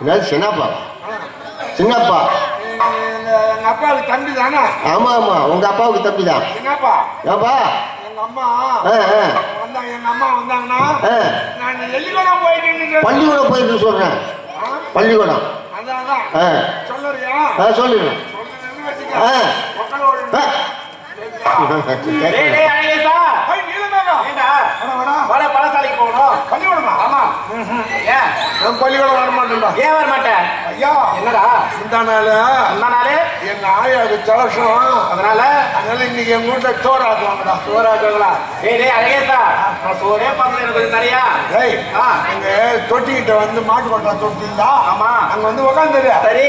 என்னது சின்னப்பா? சின்னப்பா? அப்பாவுக்கு தம்பி தானே? ஆமா ஆமா. உங்க அப்பாவுக்கு தம்பி தான். என்னப்பா ஏப்பா? எங்க அம்மா. வந்தாங்க எங்க அம்மா வந்தாங்கன்னா. நான் எள்ளிக்கூடம் போயிட்டு பள்ளிக்கூடம் போயிட்டு சொல்றேன்? பள்ளிக்கூடம். சொல்லுறியா? ஆ டேய், டேய், பழசாலைக்கு போகணும். பள்ளிக்கூடமா? ஆமா. ஏன்? பள்ளிக்கூடம் வர மாட்டேன்டா. ஏன் வர மாட்டேன்? ஐயா, என்னடா? இந்த நாளு முந்தா நாளு? எங்க ஆயாவுக்கு ஜலசம். அதனால அதனால இன்னைக்கு எங்க வீட்டுல சோறு ஆக்குவாங்கடா. சோறா வச்சாங்களா? டேய், டேய், அழகேசா. நான் சோறே பார்க்கல, எனக்கு கொஞ்சம் தரியா? ஏய், ஆ. எங்க தொட்டிக்கிட்ட வந்து மாட்டு கொட்டா தொட்டிங்களா ஆமா. அங்க வந்து உக்காந்துரு சரி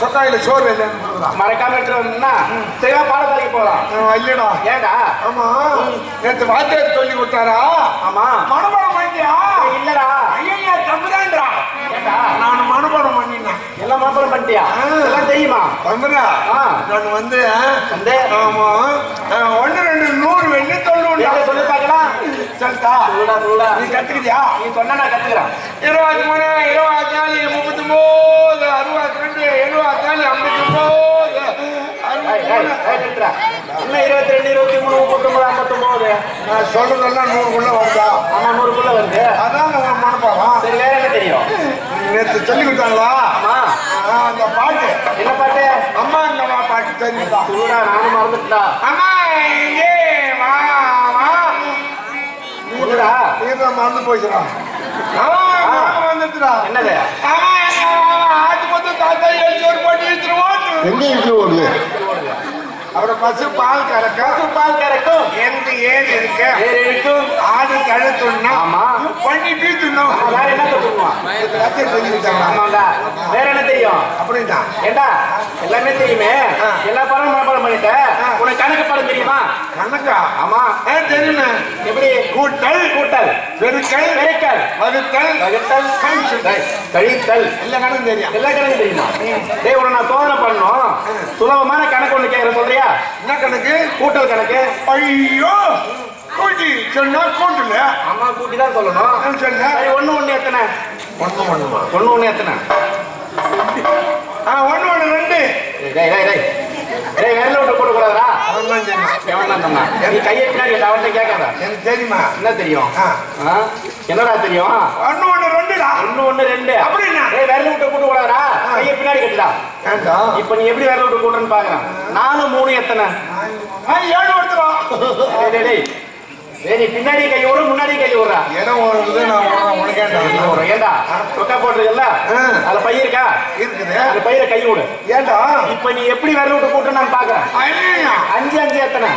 சொக்காயில சோறு இல்லைன்னு மறக்காம எடுத்துட்டு வந்தா சரியா பாடசாலைக்கு போகலாம் இல்லடா. ஏண்டா ஆமா. நேத்து வாத்தியார் சொல்லி கொடுத்தாரா? ஆமா. மனப்பாடம் பண்ணியா? இல்லடா. ஐயா தம்புதான்றா ஏண்டா நான் மனப்பாடம் பண்ணினேன். எல்லாம் மனப்பாடம் பண்ணிட்டியா. எல்லாம் தெரியுமா? தம்புரா. நான் வந்து வந்து ஆமா. ஒண்ணு ரெண்டு நூறு வெள்ளி தொண்ணூறு சொல்லி பார்க்கலாம் சரிதா. சொல்லுடா சொல்லுடா நீ கத்துக்கிறியா நீ சொன்னா நான் கத்துக்கிறேன். இருபத்தி மூணு இருபத்தி நாலு முப்பத்தி ஒன்பது அறுபத்தி ரெண்டு எழுபத்தி நாலு ஐம்பத்தி ஒன்பது. இன்னும் இருபத்தி ரெண்டு இருபத்தி மூணு முப்பத்தொன்பது ஐம்பத்தொன்பது நான் சொல்றதெல்லாம் நூறுக்குள்ள வருதா? ஆமா நூறுக்குள்ள வருது. அதான் உன் மனப்பாடம் சரி வேற என்ன தெரியும்? நேற்று சொல்லி கொடுத்தாங்களா? அந்த பாட்டு. என்ன பாட்டு? அம்மா இந்த பாட்டு தெரியுதா சொல்லுடா நானும் மறந்துட்டா அம்மா இங்கே வா வா. சொல்லுடா நீதான் மறந்து போச்சுடா என்னது? ஆமா ஆட்டு கொத்து தாத்தா எழுதி ஒரு போட்டு இழுத்துருவோம். எங்க இருக்கு அப்புறம் பசு பால் கறக்க பால் கறக்கும். எந்த ஏன் இருக்க? வேற இருக்கும்? ஆடு கழுத்துனா ஆமா. பண்ணி பீத்துணும் வேற என்ன கொடுத்தாங்க ஆமாண்டா. வேற என்ன தெரியும்? அப்படின்னா? ஏண்டா? எல்லாமே தெரியுமே. எல்லா படம் மனப்பாடம் பண்ணிட்ட? ஆ. உனக்கு கணக்கு படம் தெரியுமா? கணக்கா? ஆமா. ஆ, தெரியுமே? எப்படி? கூட்டல். கூட்டல். பெருக்கல் பெருக்கல் வகுத்தல். வகுத்தல். கழித்தல். கழித்தல். எல்லா கணக்கும் தெரியும். எல்லா கணக்கும் தெரியுமா? டேய் உன நான் சோதனை பண்ணணும். சுலபமான கணக்கு ஒண்ணு கேட்கற சொல்றியா? என்ன கணக்கு? கூட்டல் கணக்கு? ஐயோ! கூட்டி சொன்னா கூட்டல. அம்மா கூட்டி தான் சொல்லணும். சரி ஒண்ணு ஒண்ணு எத்தனை? ஒண்ணு ஒண்ணுமா? ஒண்ணு ஒண்ணு எத்தனை? ஆ ஒண்ணு ஒண்ணு ரெண்டு. டேய் வேலை விட்டு போட கூடாதா அவன் தான் தெரியும் எவன் தான் சொன்னா நீ கையை பின்னாடி அவன்கிட்ட கேட்காத. எனக்கு தெரியுமா? என்ன தெரியும்? என்னடா தெரியும்? ஒண்ணு ஒண்ணு ரெண்டுடா. ஒண்ணு ஒண்ணு ரெண்டு. அப்படின்னா? டேய் விரல விட்டு கூட்ட கூடாதா கையை பின்னாடி கட்டுடா இப்ப நீ எப்படி விரல விட்டு கூட்டுறன்னு பாக்குறேன் நாலு மூணு எத்தனை? ஏழு டேய் டேய். நீ பின்னாடி கை விடுற முன்னாடி கை விடுறா இடம் ஒரு இது நான் உனக்கு- உனக்கு ஏண்டா சொக்கா போட்டுருக்கல. அதுல பை இருக்கா? இருக்குது. அந்த பையில கை விடு ஏண்டா இப்ப நீ எப்படி விரல விட்டு கூட்டுற நான் பாக்குறேன்? அஞ்சு அஞ்சு எத்தனை?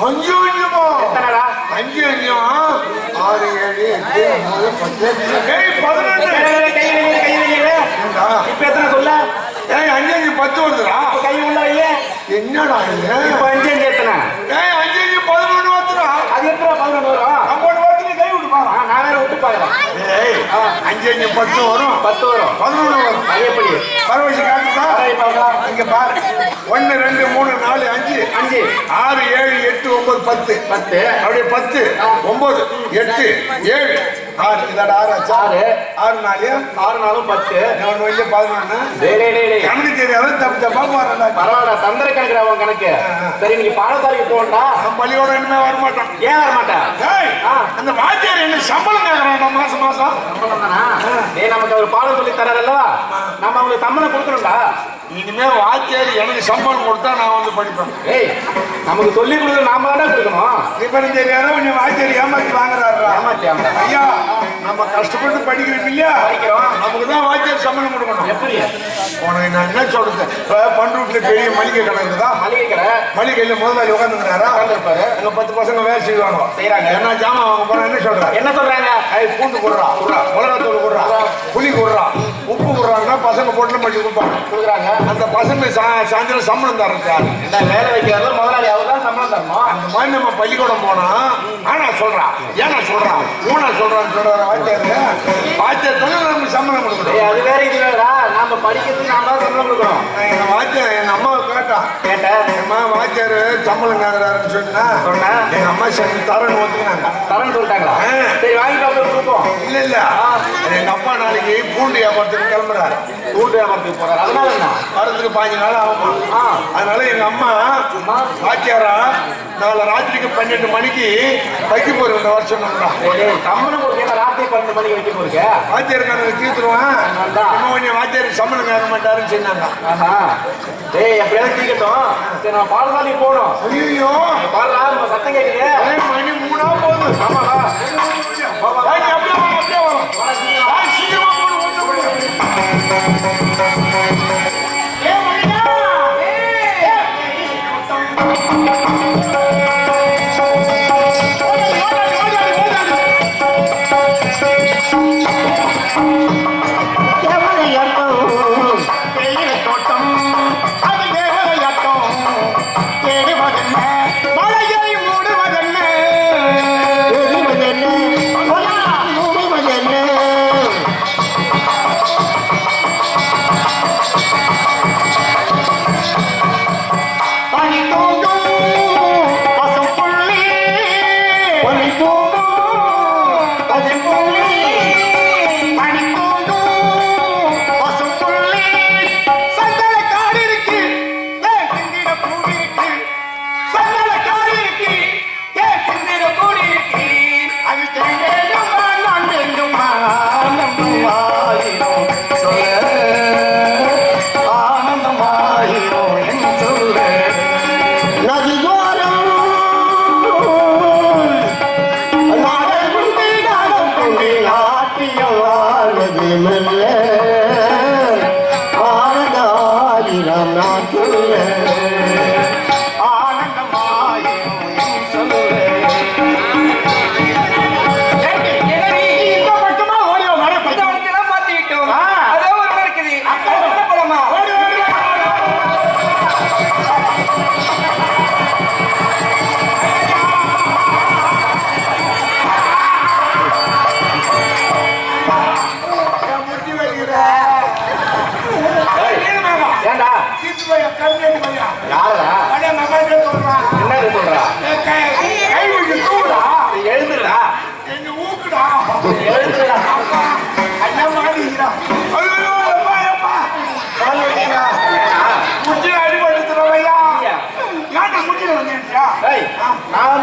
அஞ்சு அஞ்சுமா எத்தனைடா? அஞ்சு அஞ்சு ஆறு ஏழு எட்டு ஒன்பது பத்து. பதினொன்று கை வெளியே கை வெளியே ஏண்டா இப்ப எத்தனை சொல்ல? ஏய் அஞ்சு அஞ்சு பத்து வருதுடா. கை உள்ள என்னடா இது? இப்ப அஞ்சு அஞ்சு எத்தனை ஏய் அஞ்சு அஞ்சு பதினொன்று வருதுடா அது எத்தனை பதினொன்று வரும் அம்போட வருது கை விட்டு பாரு அஞ்சு அஞ்சு பத்து வரும். பத்து வரும். பதினொன்று வரும். எப்படி? பரவச்சு காட்டுதா. இங்க பாரு. ஒன்னு ரெண்டு மூணு நாலு அஞ்சு. அஞ்சு. ஆறு ஏழு எட்டு ஒன்பது பத்து. பத்து. அப்படியே பத்து. ஒன்பது எட்டு ஏழு. ஆறு இதோட ஆறு. ஆச்சா ஆறு ஆறு நாலு ஆறு நாளும் பத்து ஒன்று வெளியே பதினொன்று. கணக்கு தெரியாத தப்பு தப்பா பரவாயில்ல தந்திர கணக்குடா உன் கணக்கு. சரி நீங்க பாடசாலைக்கு போகண்டா பள்ளியோட இனிமே வர மாட்டோம் ஏன் வர மாட்டேன் ஏய், ஆ. அந்த வாத்தியார் என்ன சம்பளம் கேட்கறான் மாசம்? மாசம் டேய் நமக்கு அவர் பாடம் சொல்லி தராரல்லவா? நம்ம அவங்களுக்கு சம்பளம் கொடுக்கணும்டா. இனிமே வாத்தியார் எனக்கு சம்பளம் கொடுத்தா நான் வந்து படிப்பேன். ஏய் நமக்கு சொல்லி கொடுக்க நாம தானே கொடுக்கணும். தெரியாத? நீ வாத்தியார் ஏமாத்தி வாங்குறாருடா. ஏமாத்தியாமா ஐயா நம்ம கஷ்டப்பட்டு படிக்கிறோம் இல்லையா. நமக்கு தான் வாத்தியார் சம்பளம் கொடுக்கணும். எப்படி? உனக்கு நான் என்ன சொல்றது? இப்ப பண்ருட்டில் பெரிய மளிகை கடை இருக்குதா? மளிகை கடை? மளிகையில் முதலாளி உட்காந்துருக்காரா உட்கார்ந்திருப்பாரு. அங்க பத்து பசங்க வேலை செய்வாங்க. செய்றாங்க. என்ன ஜாமான் வாங்க போறா என்ன சொல்றாரு என்ன சொல்றாங்க? ஐய் பூண்டு குடுறா குடுறா மிளகாத்தூள் குடுறா புளி குடுறா உப்பு குடுறாங்கன்னா பசங்க பொட்டில் பண்ணி கொடுப்பாங்க கொடுக்குறாங்க. அந்த பசங்க சா- சாயந்தரம் சம்பளம் தர்றது யாரு வேலை வைக்கிறாரு முதலாளி அவர் தான் சம்பளம் தரணும்? அந்த மாதிரி நம்ம பள்ளிக்கூடம் போனா ஆனா சொல்றா ஏன்னா சொல்றா ஊனா சொல்றான்னு சொல்ற வாத்தியார். வாத்தியார் தானே நமக்கு சம்பளம் கொடுக்கணும் அது வேற இது வேறா நாம படிக்கிறதுக்கு நாம கேட்டேன் அம்மா வாத்தியார் சம்பளம் கேட்கறாருன்னு சொன்னா சொன்னா? எங்க அம்மா சரி தரேன்னு ஒத்துக்கினாங்க. தரேன்னு சொல்லிட்டாங்களா. சரி வாங்கிட்டு வந்து கொடுப்போம். இல்ல இல்ல. எங்க அப்பா நாளைக்கு பூண்டு வியாபாரத்துக்கு கிளம்புறாரு. கூட்டு வியாபாரத்துக்கு போறாரு. அதனால என்ன? வரதுக்கு பாஞ்சு நாள் ஆகும். அதனால எங்க அம்மா வாத்தியாரா நாளை ராத்திரிக்கு பன்னெண்டு மணிக்கு வைக்க இந்த வருஷம் சம்பளம் கொடுக்க ராத்திரி பன்னெண்டு மணிக்கு வைக்க போறீங்க? வாத்தியாருக்காரங்க தீர்த்துருவான் வாத்தியார் சம்பளம் கேட்க மாட்டாருன்னு சொன்னாங்க. டேய் எப்படியாவது தீக்கட்டும். சரி நான் பாடசாலைக்கு போகணும். ஐயோ நம்ம சத்தம் கேட்குது மணி மூணா போகுது. ஆமாடா அப்படியே சீக்கிரமா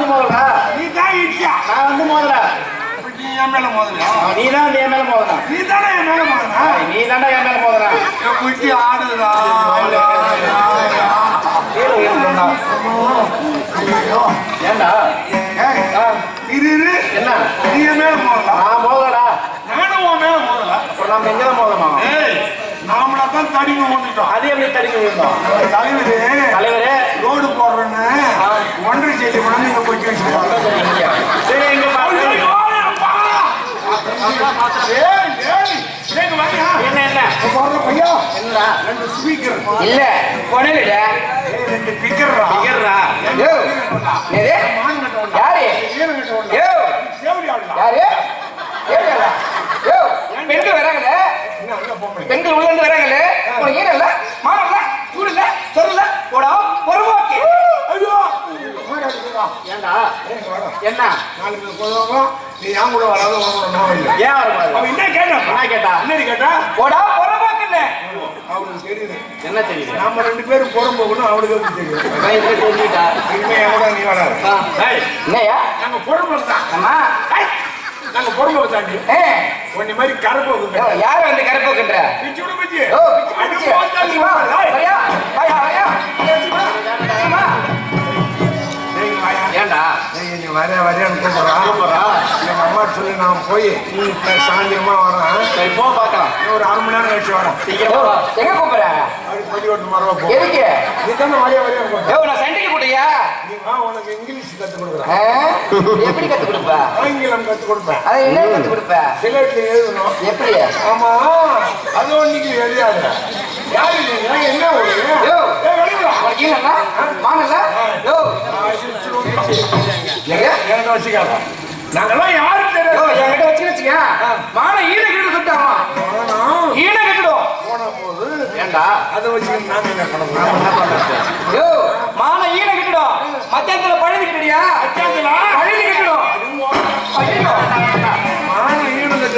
முதல்ல நீ தான்? நான் வந்து இப்ப நீ என் மேல மோதுறியா? நீ தான் என் மேல மோதனா நீ தானே என் மேல மோதுன? நீ தாண்டா என் மேல ஏண்டா ஏய், இரு, இரு. என்ன நீ என் மேல மோதலாம். நான் மோதலடா நானும் உன் மேல மோதல. நம்ம எங்க ஏய், நாமளா தான் தடிமை வந்துட்டோம் அது எப்படி தடுக்க விழுந்தோம் தலைவரு தலைவரே. ரோடு போடுறேன்னு ஒன்றரை செய்தி கொண்டு நீங்க போய் சரி எங்க என்ன என்ன? பையா. என்னடா? ரெண்டு ஸ்பீக்கர் இல்ல கொனையிடா ரெண்டு பிக்கர்ரா யோ நேரே யாரு? யோ யாரு? ஏடா யோ பெண்கள் வராங்களே பெண்கள் உள்ள இருந்து வராங்களே உனக்கு ஏன் இல்ல மானம் இல்ல சூடு இல்ல சொல் இல்ல போடா பொறுமாக்கி ஏண்டா? என்ன? நாளைக்கு நீ என் கூட வராத உன் கூட நான் இல்லை ஏன் வரக்கூடாது அவன் என்ன கேட்டான் என்ன கேட்டா? என்னடி கேட்டா? போடா பொறுமாக்குன்னு அவனுக்கு தெரியுது. என்ன தெரியுது? நாம ரெண்டு பேரும் புறம் போகணும் அவனுக்கு தெரியும்? நான் தெரிஞ்சுட்டா இனிமே நீ வராது. என்னையா நாங்க புறம் தான் அம்மா நாங்க புறம் தாண்டி உன்னை மாதிரி கரை போகுங்க யார் வந்து கரப்போக்குன்ற பிச்சு விடு பிச்சு. ஓ பிச்சு பிச்சு. வா. வரையா வாயா. ஏண்டா? வரையா வரையான்னு கூப்பிடுறான் எங்க அம்மா சொல்லி நான் போய் நான் சாயந்தரமா வரேன் சரி போ பார்க்கலாம். இன்னும் ஒரு அரை மணி நேரம் கழிச்சு வரேன் எங்க கூப்பிடுற? அப்படி பள்ளி ஓட்டு மரவா போ. எதுக்கு? நீ தானே வரையா ஏய் நான் சண்டைக்கு கூட்டியா உனக்கு இங்கிலீஷ் கற்றுக் கொடுக்குறேன்? எப்படி கத்து கொடுப்ப? ஆங்கிலம் கற்றுக் கொடுப்பேன். அதை என்ன கத்து கொடுப்ப? சிலருக்கு எழுதணும். எப்படி? ஆமா. அது ஒன்னைக்கு எழுதாத யாரு நீங்க என்ன ஒரு வாங்கல யோ. எங்க? என்கிட்ட வச்சுக்காத. நாங்கெல்லாம் யாரும் தெரியாது என்கிட்ட வச்சு வச்சுக்க. மான ஈன கிட்ட சுட்டாமா? ஈன கிட்டடும். போன போது ஏண்டா? அதை வச்சுக்கிட்டு நாங்க என்ன பண்ண மான ஈன கிட்டடும். மத்தியத்துல பழுது கிட்டடியா?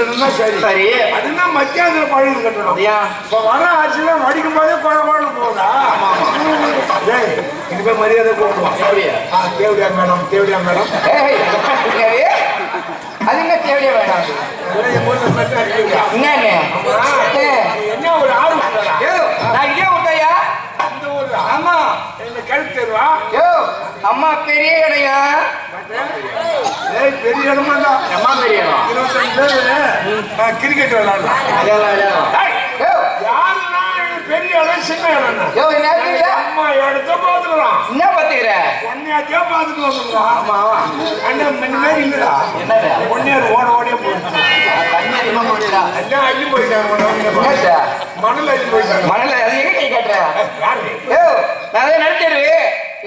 இருந்தா சரி. சரி. அதுனா மத்தியானத்துல பழகு கட்டணும். இப்ப வர ஆட்சியெல்லாம் வடிக்கும் போதே குழ குழன்னு போகுதா? டேய், இனிமே மரியாதை ஆ, தேவடியா மேடம் தேவடியா மேடம்? அது என்ன தேவையே ஏய், என்ன ஒரு ஆர்வம் நான் இங்கே விட்டாயா ஆமா. இந்த கழுத்து அம்மா பெரிய கடையா? பெரிய இடமா தான் அம்மா பெரிய இடம். இருபத்தஞ்சு பேர் கிரிக்கெட் விளையாடலாம். அதெல்லாம் யாருன்னா பெரிய இடம் சின்ன இடம்? அம்மா இடத்த பாத்துக்கலாம் என்ன பாத்துக்கிற ஒன்னையாத்தையே பாத்துட்டு வந்துடலாம் ஆமா அண்ணா முன்ன மாதிரி இல்லடா. என்னது? ஒன்னேர் ஓட ஓடியே போடுறா எல்லாம் அள்ளி போயிட்டாங்க? மணல் அள்ளி போயிட்டாங்க மணல அது எங்க நடுத்தரு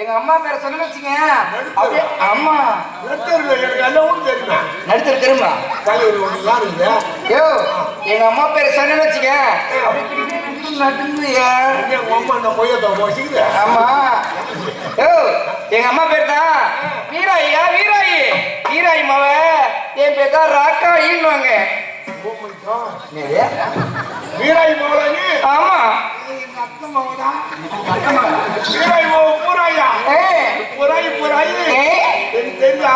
எங்க அம்மா பேரை சொன்னு வச்சுங்க அப்படியே அம்மா. லெட்டர்ல எனக்கு எல்லாம் ஒண்ணு தெரியுமா நடுத்தரு இது? யோ எங்க அம்மா பேரை சொன்னு வச்சுங்க நடுங்குயா அங்கே உன் அம்மா அந்த பொய்யத்தை போச்சுக்குது ஆமா. யோ எங்க அம்மா பேர் தான்? வீராயியா வீராயி. வீராயி மாவ என் பேர் தான் ராக்காயின்னுவாங்க. வீராய் மோகனி ஆமா. வீராய் பூராய் பூராய். ஏய், எனக்கு தெரிஞ்சா.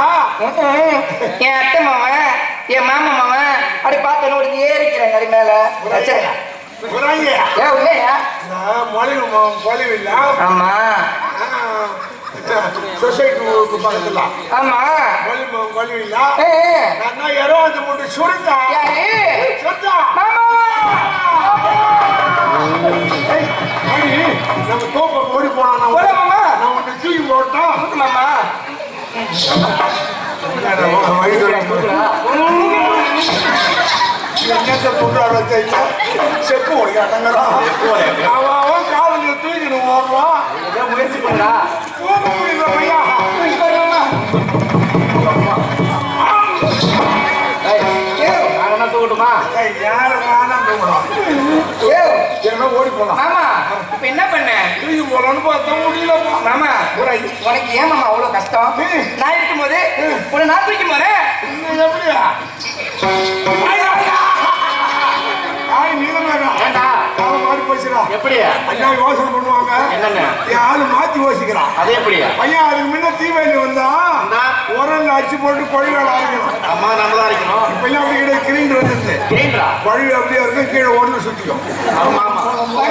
என் அத்தை மாவன் என் மாமா மாவன் அப்படி பார்த்தோன்னு ஒரு ஏறிக்கிறேன் அடி மேல. சே, பூராய். ஏ இல்லையா நான் மொழிவு மொழிவு இல்ல ஆமா. சொசைட்டி பக்கத்துல ஆமா சுருத்தா யாரு சுருத்தா மாமா. ஏய், அடி, நம்ம தோப்ப ஓடி போனா போல மாமா. நான் உன்னை தூக்கி போட்டோம். மாமா. என்னத்தை புண்டாட தெரியல செப்பு ஓடிக்காட்டங்கிறான் அவன் அவன் காலையில் தூக்கிட்டு ஓடுவான் முயற்சி பண்ணா முடியல ஓடி போலாம் மாமா இப்ப என்ன பண்ண தூக்கி போலான்னு பார்த்தா முடியலப்பா மாமா உனக்கு ஏன் மாமா அவ்வளவு கஷ்டம் நான் இருக்கும்போது உன்னை நான் தூக்கி போறேன் எப்படியா போச்சுடா எப்படி ஐயா யோசனை பண்ணுவாங்க. என்னென்ன என் ஆளு மாத்தி யோசிக்கிறான் அது எப்படி பையன் அதுக்கு முன்ன தீவெளி வந்தா? உரல்ல அடிச்சு போட்டு கொழுவேல அரைக்கணும். அம்மா நம்ம தான் அரைக்கணும். இப்பெல்லாம் அப்படி கிடையாது கிரீண்ட் வந்துருது கிரீண்டரா கொழுவு அப்படியே இருக்கும் கீழே ஒன்று சுத்திக்கும். ஆமா ஆமா.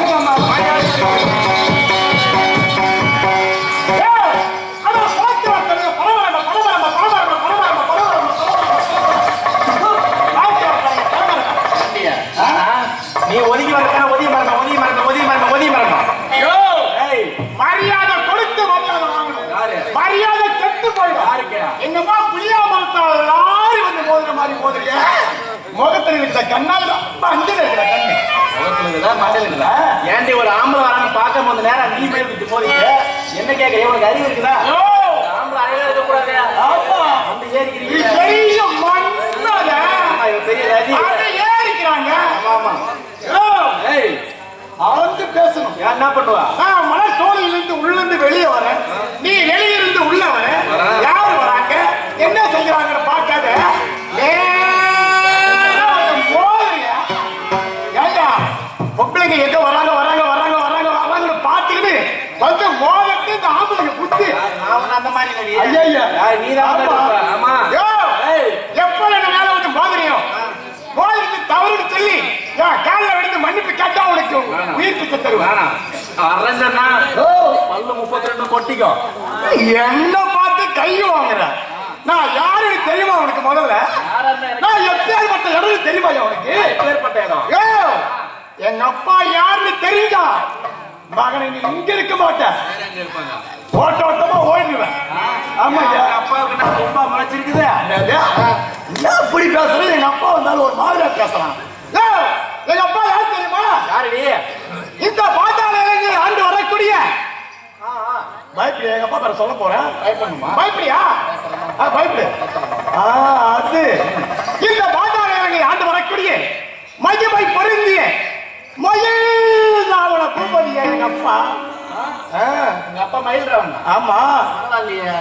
இருக்கிற கண்ணால் அஞ்சல் இருக்கிற கண்ணு ஏன்டி ஒரு ஆம்பளை வரான்னு பார்க்க போது நேரம் நீ போயிட்டு போறீங்க? என்ன கேட்க உனக்கு அறிவு இருக்குதா? ஆம்பளை அறிவு இருக்க கூடாது ஆமா. ஏறிக்கிறீங்க. பெரிய மண்ணால ஆமா, பெரிய ரதி ஏறிக்கிறாங்க. ஆமா ஐயோ, ஏய். அளந்து பேசணும். என்ன பண்ணுவா? மன்னிப்பு கேட்டா உனக்கு உயிர் பிச்சை தருவேன். அரஞ்சனா பல்லு முப்பத்தி ரெண்டு கொட்டிக்கோ. என்ன பார்த்து கை வாங்குற. நான் யாருன்னு தெரியுமா உனக்கு முதல்ல? நான் எப்பேற்பட்ட இடம் தெரியுமா உனக்கு? எப்பேற்பட்ட இடம்? எங்க அப்பா யாருன்னு தெரிஞ்சா மகனை நீ இங்க இருக்க மாட்ட. எங்க இருப்பாங்க? ஓட்ட ஓட்டமா ஓடிடுவேன். ஆமா அப்பாவுக்கு நான் ரொம்ப முளைச்சிருக்குது என்ன இப்படி பேசுறது? எங்க அப்பா வந்தாலும் ஒரு மாதிரியா பேசலாம். எங்க அப்பா யார் தெரியுமா? யாருடி? இந்த பாத்தாளி ஆண்டு வரக்கூடிய பயப்படியா எங்க அப்பா பேர சொல்ல போறேன். பயப்படணுமா? பயப்படியா? பயப்படு. அது. இந்த பாதாள ஆண்டு வரக்கூடிய மகிமை பொருந்திய மயில் நாவல பூபதியா எங்க அப்பா. எங்க அப்பா மயில்றவன் ஆமா. பரவாயில்லையே.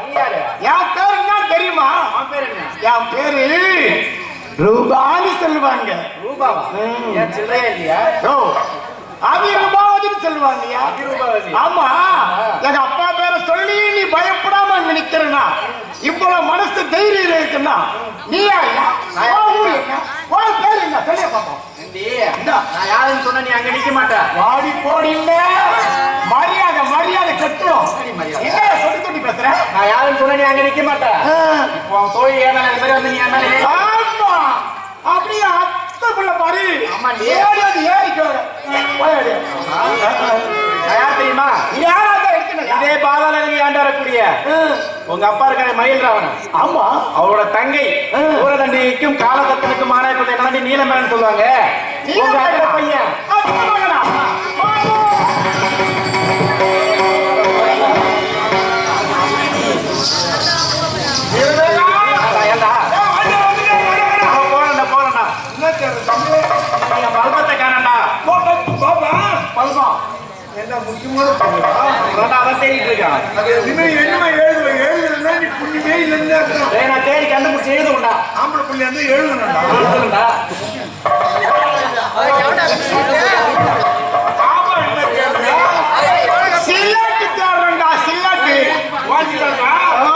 நீ யாரு? என் பேரு என்ன தெரியுமா? அவன் பேர் என்ன? என் பேரு ரூபான்னு சொல்லுவாங்க ரூபாவா? ஏன் சில்லறையா இல்லையா? ஓ அபிரூபாவதின்னு அபிரூபாவதி. ஆமா. எங்க அப்பா பயப்படாம நிக்கிறனா இவ்வளவு மனசு தைரியம் இருக்குன்னா என்ன? உன் பேரு என்ன? தெரிய ஏண்டி, நான் யாருன்னு சொன்னா நீ அங்க நிக்க மாட்ட. வாடி போடி இல்ல. மரியாதை மரியாதை கட்டுறோம். என்ன சொல்லி பேசுற? நான் யாருன்னு சொன்னா நீ அங்க நிக்க மாட்ட. ஆ, இப்போ தோழி இந்த மாதிரி வந்து நீ என் மேல ஏறி- ஆமா. அப்படியே அத்தை பிள்ளை ஏறிக்கோ. போயாடி நான் யார் தெரியுமா? யாராவது இதே பாதாள நீ ஆண்டு வரக்கூடிய உங்க அப்பா இருக்காரு மயில் ராவணன் ஆமா. அவரோட தங்கை சூரதண்டிக்கும் காலதத்தனுக்கும் மாணவர்கள் என்னடி நீலமேலன் சொல்லுவாங்க. உங்க பையன். அதான் அதான் தேடிட்டு இருக்கான் அது எதுவுமே என்னமா எழுதுவ? எழுதுறதுன்னா நீ புண்ணியமே இல்லைன்னு அர்த்தம். டேய், நான் தேடி கண்டுபிடிச்சு எழுத உண்டா ஆம்பளை புள்ளி வந்து எழுதணும்டா. எழுதுண்டா பாப்பா என்ன கேக்குறா? சில்லாட்டு தேடுறேன்டா, சில்லாட்டு. ஆ.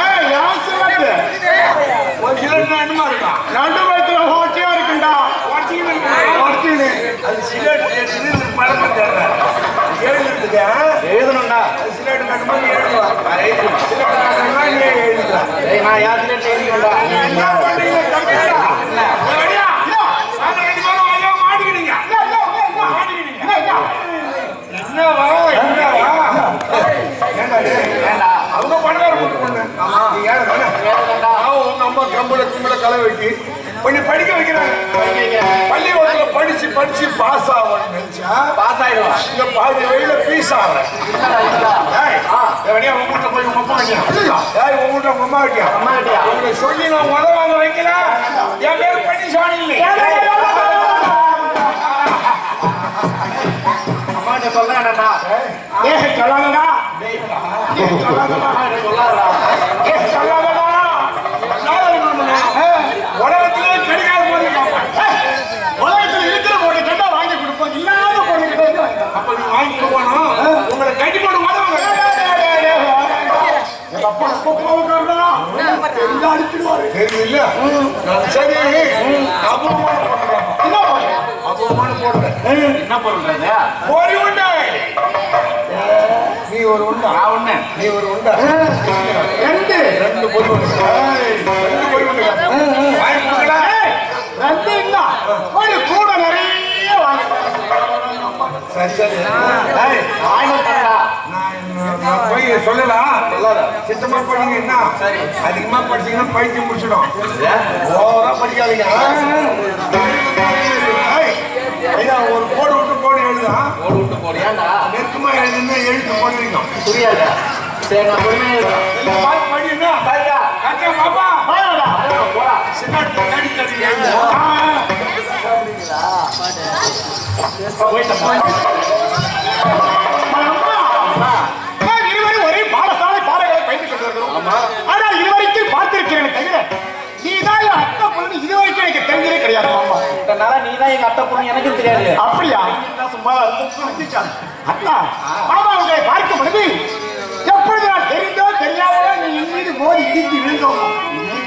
ஏய், யார் சில்லாட்டு? நடு வயித்துல ஓட்டியா இருக்குண்டா. ஓட்டினு. எழுதணும்டா டேய், நான் யாத்திரை எழுதிக்கணும்டா என்ன பண்றீங்க, தம்பிகளா? ரெடியா? இதோ. இல்ல, இல்ல, இல்ல, இல்ல. இல்ல, இல்ல. ஏண்டா அவங்க பணக்கார பொண்ணு பொண்ணு. நீ ஏழை தானே? எழுதண்டா அவன் உங்க கம்பள கும்பல களை வெட்டி கொஞ்சம் படிக்க வைக்கிறாங்க. பள்ளிக்கூடத்துல படிச்சு படிச்சு பாஸ் ஆகணும்னு நினைச்சா பாஸ் ஆயிடுவான் இங்க பாதி வழியில பீஸ் ஆகிறேன் இல்லடா, இல்லடா. ஏய், எவனையா உங்க வீட்டுல போய் உங்க அம்மா ஏய் உங்க அம்மா? உங்களை சொல்லி நான் உத வாங்க வைக்கல. என் பேர் பண்ணி சாணி இல்லை அம்மா கிட்ட சொல்ல வேண்டாம்டா ஏய் சொல்லாதடா ஏய் சொல்லாதடா அம்மா கிட்ட சொல்லாதடா ஏய் சொல்லாதடா உலகத்திலே கிடைக்காத பொண்ணு உலகத்துல இருக்கிற பொண்ணு கண்டா வாங்கி கொடுப்போம் இல்லாத பொண்ணு கிட்ட அப்ப நீ வாங்கி கொடுக்கணும் உங்களை கட்டி போட்டு உதவுங்க எங்க அப்பா ரொம்ப கோவக்காரனா அடிச்சிடுவாரு இல்ல சரி அபூர்வமான பொண்ணு என்ன பொண்ணு அபூர்வமான பொண்ணு என்ன பொருள்றது ஒரு உண்டை. நீ ஒரு உண்டா. நான் ஒண்ணு. நீ ஒரு உண்டா. ரெண்டு. ரெண்டு பொறி உண்டு. ரெண்டு பொறி உண்டு. வாங்கி கொடுக்கல ரெண்டு இல்ல. ஒரு கூட நிறைய வாங்கி சரி சரி. ஏய், வாங்கி தரடா நான் நான் போய் சொல்லலாம் சித்தமா படிங்க என்ன சரி. அதிகமா படிச்சீங்கன்னா பைத்தியம் முடிச்சிடும். ஓவரா படிக்காதீங்க. ஐயா ஒரு கோடு விட்டு கோடு எழுதா ஓடு விட்டு போடியாண்டா நெருக்கமா எழுதுன்னா எழுத்து போடுவீங்க புரியாது? சரி நான் பாப்பா. போடா. கடி கடி தெரிஞ்சதே கிடையாது மாமா. இதனால நீ தான் எங்க அத்தை பொண்ணு எனக்கும் தெரியாது. அப்படியா? சும்மா அத்தா மாமா உங்களை பார்க்கும் பொழுது எப்பொழுது நான் தெரிந்தோ தெரியாதோ நீ மீது மோதி இடித்து விழுந்தோம்?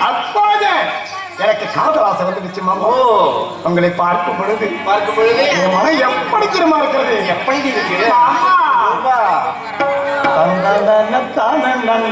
அப்போது எனக்கு காதல் ஆசை வந்துடுச்சு மாமா. ஓ. உங்களை பார்க்கும் பொழுது. பார்க்கும் பொழுது? என் மனம் எப்படி திரும்ப இருக்கிறது? எப்படி இருக்கு. தானே தானே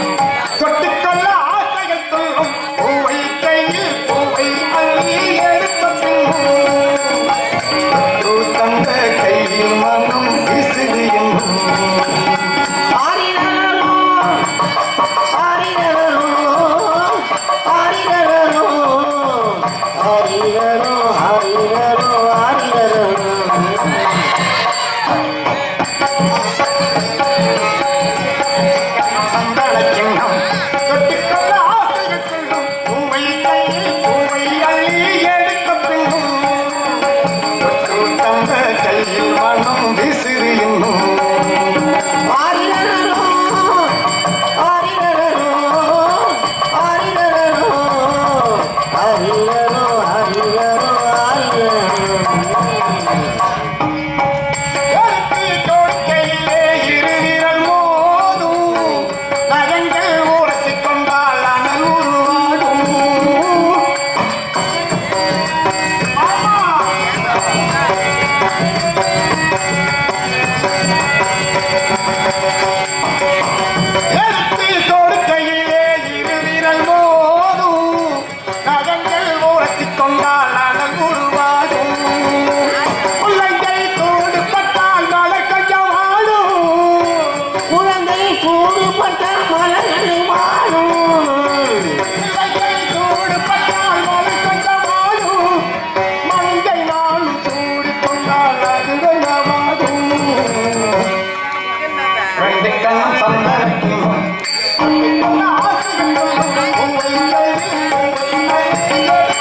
Thank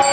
you.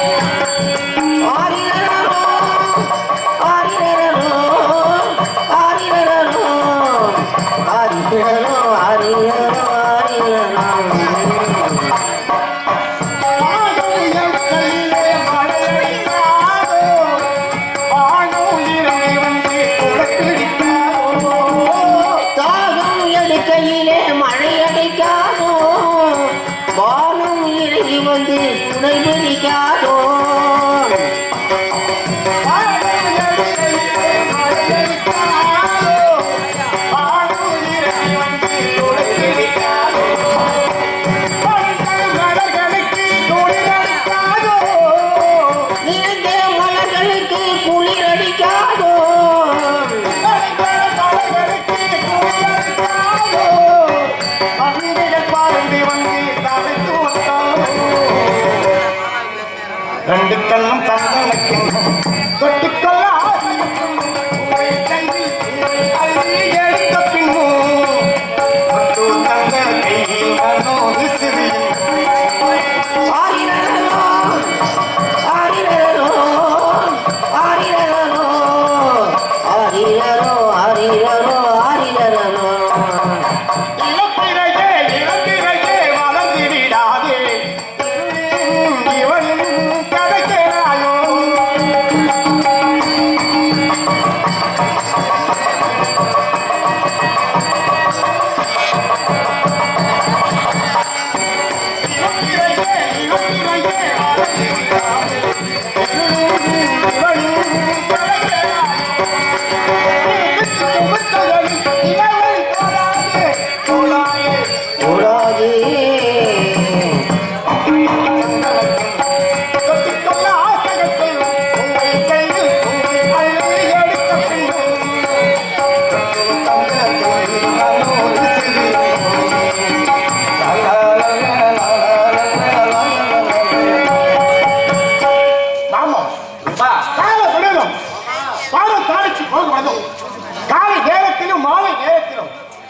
ரெண்டு கண்ணும் தந்தனக்கின்றும் தொட்டுக்கொள்ள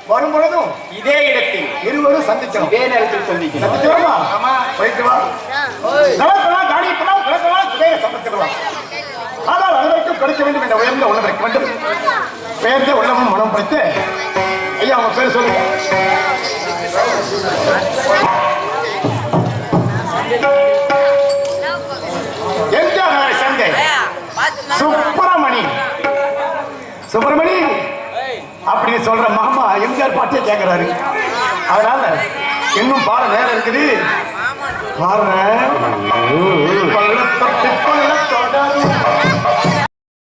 நேரத்திலும் வரும் பொழுதும் இதே இடத்தில் இருவரும் சந்திக்கணும் இதே நேரத்தில் சந்திக்கிறோம். சந்திக்கிறோமா ஆமா. போயிட்டு வா. கிடக்கலாம் குதிரை சமைச்சிடலாம் ஆனால் அனைவருக்கும் கொடுக்க வேண்டும் என்ற உயர்ந்த உணர்வு வேண்டும். உயர்ந்த உள்ளமும் மனம் படைத்து ஐயா அவங்க பேர் சொல்லுங்க. எம்ஜிஆர் சந்தை சுப்பிரமணி. சுப்பிரமணி. அப்படின்னு சொல்ற மாமா எம்ஜிஆர் பாட்டே கேட்கிறாரு அதனால இன்னும் பாடம் வேற இருக்குது. பாருங்க.